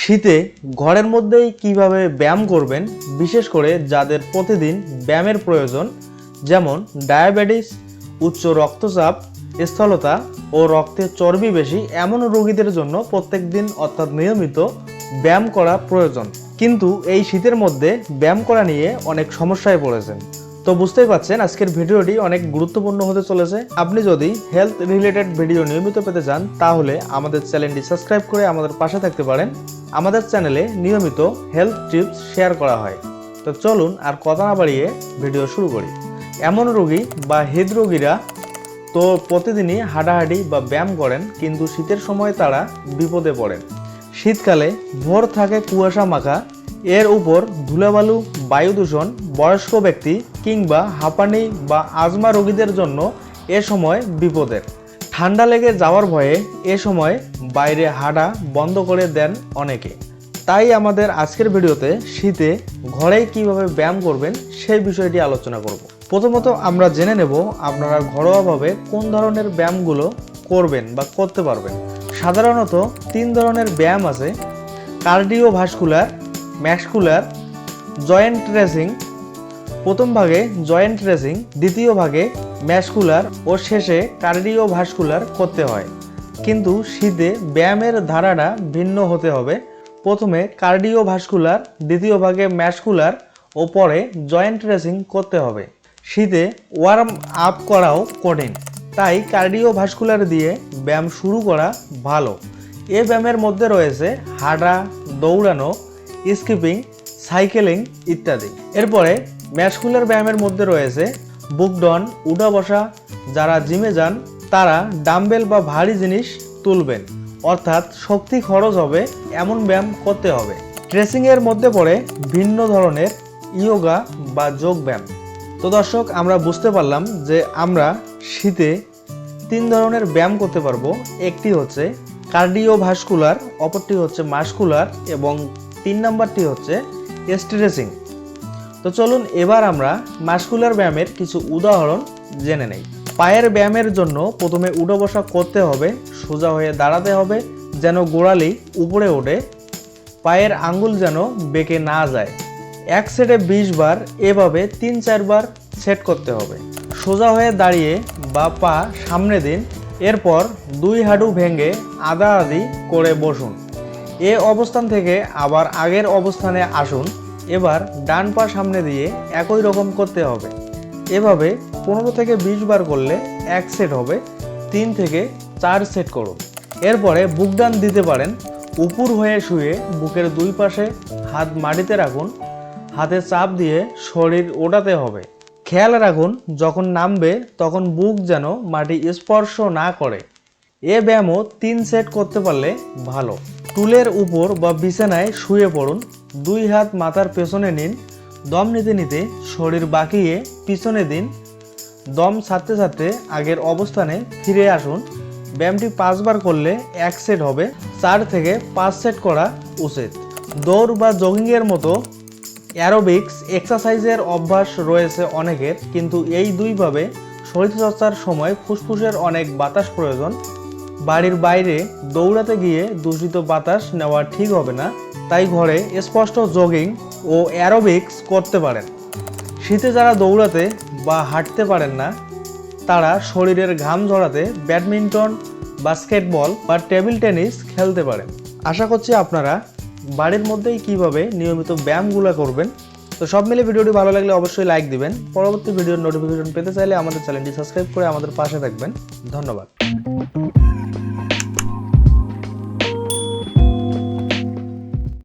শীতে ঘরের মধ্যেই কীভাবে ব্যায়াম করবেন, বিশেষ করে যাদের প্রতিদিন ব্যায়ামের প্রয়োজন, যেমন ডায়াবেটিস, উচ্চ রক্তচাপ, স্থলতা ও রক্তে চর্বি বেশি, এমন রোগীদের জন্য প্রত্যেক দিন অর্থাৎ নিয়মিত ব্যায়াম করা প্রয়োজন। কিন্তু এই শীতের মধ্যে ব্যায়াম করা নিয়ে অনেক সমস্যায় পড়েছেন। তো বুঝতেই পাচ্ছেন, আজকের ভিডিওটি অনেক গুরুত্বপূর্ণ হতে চলেছে। আপনি যদি হেলথ রিলেটেড ভিডিও নিয়মিত পেতে চান, তাহলে আমাদের চ্যানেলটি সাবস্ক্রাইব করে আমাদের পাশে থাকতে পারেন। আমাদের চ্যানেলে নিয়মিত হেলথ টিপস শেয়ার করা হয়। তো চলুন আর কথা না বাড়িয়ে ভিডিও শুরু করি। এমন রোগী বা হৃদরোগীরা তো প্রতিদিনই হাঁটাহাঁটি বা ব্যায়াম করেন, কিন্তু শীতের সময় তারা বিপদে পড়েন। শীতকালে ভোর থাকে কুয়াশা মাখা, এর উপর ধুলাবালু, বায়ু দূষণ, বয়স্ক ব্যক্তি কিংবা হাঁপানি বা আজমা রোগীদের জন্য এ সময় বিপদের। ঠান্ডা লেগে যাওয়ার ভয়ে এ সময় বাইরে হাঁটা বন্ধ করে দেন অনেকে। তাই আমাদের আজকের ভিডিওতে শীতে ঘরেই কীভাবে ব্যায়াম করবেন সেই বিষয়টি আলোচনা করব। প্রথমত আমরা জেনে নেব আপনারা ঘরোয়াভাবে কোন ধরনের ব্যায়ামগুলো করবেন বা করতে পারবেন। সাধারণত তিন ধরনের ব্যায়াম আছে, কার্ডিওভাস্কুলার, ম্যাক্সকুলার, জয়েন্ট ট্রেসিং প্রথম ভাগে জয়েন্ট ট্রেসিং দ্বিতীয় ভাগে ম্যাসকুলার ও শেষে কার্ডিওভাস্কুলার করতে হয়। কিন্তু শীতে ব্যায়ামের ধারাটা ভিন্ন হতে হবে। প্রথমে কার্ডিওভাস্কুলার, দ্বিতীয় ভাগে ম্যাসকুলার ও পরে জয়েন্ট রেসিং করতে হবে। শীতে ওয়ার্ম আপ করাও কঠিন। তাই কার্ডিওভাস্কুলার দিয়ে ব্যায়াম শুরু করা ভালো। এ ব্যায়ামের মধ্যে রয়েছে হাঁটা, দৌড়ানো, স্কিপিং, সাইকেলিং ইত্যাদি। এরপরে ম্যাসকুলার ব্যায়ামের মধ্যে রয়েছে বুকডন উঠা বসা, যারা জিমে যান, তারা ডাম্বেল বা ভারী জিনিস তুলবেন। অর্থাৎ শক্তি খরচ হবে, এমন ব্যায়াম করতে হবে। ট্রেসিংয়ের মধ্যে পড়ে ভিন্ন ধরনের ইয়োগা বা যোগ ব্যায়াম। তো দর্শক, আমরা বুঝতে পারলাম যে আমরা শীতে তিন ধরনের ব্যায়াম করতে পারব। একটি হচ্ছে কার্ডিওভাস্কুলার অপরটি হচ্ছে মাস্কুলার এবং তিন নাম্বারটি হচ্ছে স্ট্রেচিং তো চলুন এবার আমরা মাস্কুলার ব্যায়ামের কিছু উদাহরণ জেনে নেই। পায়ের ব্যায়ামের জন্য প্রথমে উঠো বসা করতে হবে, সোজা হয়ে দাঁড়াতে হবে, যেন গোড়ালি উপরে ওঠে, পায়ের আঙ্গুল যেন বেঁকে না যায়। এক সেটে বিশ বার এভাবে তিন চারবার সেট করতে হবে। সোজা হয়ে দাঁড়িয়ে বা পা সামনে দিন, এরপর দুই হাঁটু ভেঙে আদা আদি করে বসুন। এ অবস্থান থেকে আবার আগের অবস্থানে আসুন এবার ডান পা সামনে দিয়ে একই রকম করতে হবে। এভাবে পনেরো থেকে বিশ বার করলে এক সেট হবে, তিন থেকে চার সেট করুন এরপরে বুক ডান দিতে পারেন, উপর হয়ে শুয়ে বুকের দুই পাশে হাত মাটিতে রাখুন, হাতে চাপ দিয়ে শরীর ওঠাতে হবে। খেয়াল রাখুন, যখন নামবে তখন বুক যেন মাটি স্পর্শ না করে। এ ব্যায়ামও তিন সেট করতে পারলে ভালো। টুলের উপর বা বিছানায় শুয়ে পড়ুন। দুই হাত মাথার পেছনে নিন। দম নিতে নিতে শরীর বাঁকিয়ে পিছনে দিন। দম ছাড়তে ছাড়তে আগের অবস্থানে ফিরে আসুন। ব্যায়ামটি পাঁচবার করলে এক সেট হবে। চার থেকে পাঁচ সেট করা উচিত। দৌড় বা জগিংয়ের মতো অ্যারোবিক্স এক্সারসাইজের অভ্যাস রয়েছে অনেকের, কিন্তু এই দুইভাবে শরীরচর্চার সময় ফুসফুসের অনেক বাতাস প্রয়োজন। বাড়ির বাইরে দৌড়াতে গিয়ে দূষিত বাতাস নেওয়া ঠিক হবে না, তাই ঘরে স্পষ্ট জগিং ও অ্যারোবিক্স করতে পারেন। শীতে যারা দৌড়াতে বা হাঁটতে পারেন না, তারা শরীরের ঘাম ঝরাতে ব্যাডমিন্টন, বাস্কেটবল বা টেবিল টেনিস খেলতে পারেন। আশা করছি আপনারা বাড়ির মধ্যেই কীভাবে নিয়মিত ব্যায়ামগুলো করবেন, তো সব মিলে ভিডিওটি ভালো লাগলে অবশ্যই লাইক দিবেন। পরবর্তী ভিডিওর নোটিফিকেশন পেতে চাইলে আমাদের চ্যানেলটি সাবস্ক্রাইব করে আমাদের পাশে থাকবেন। ধন্যবাদ।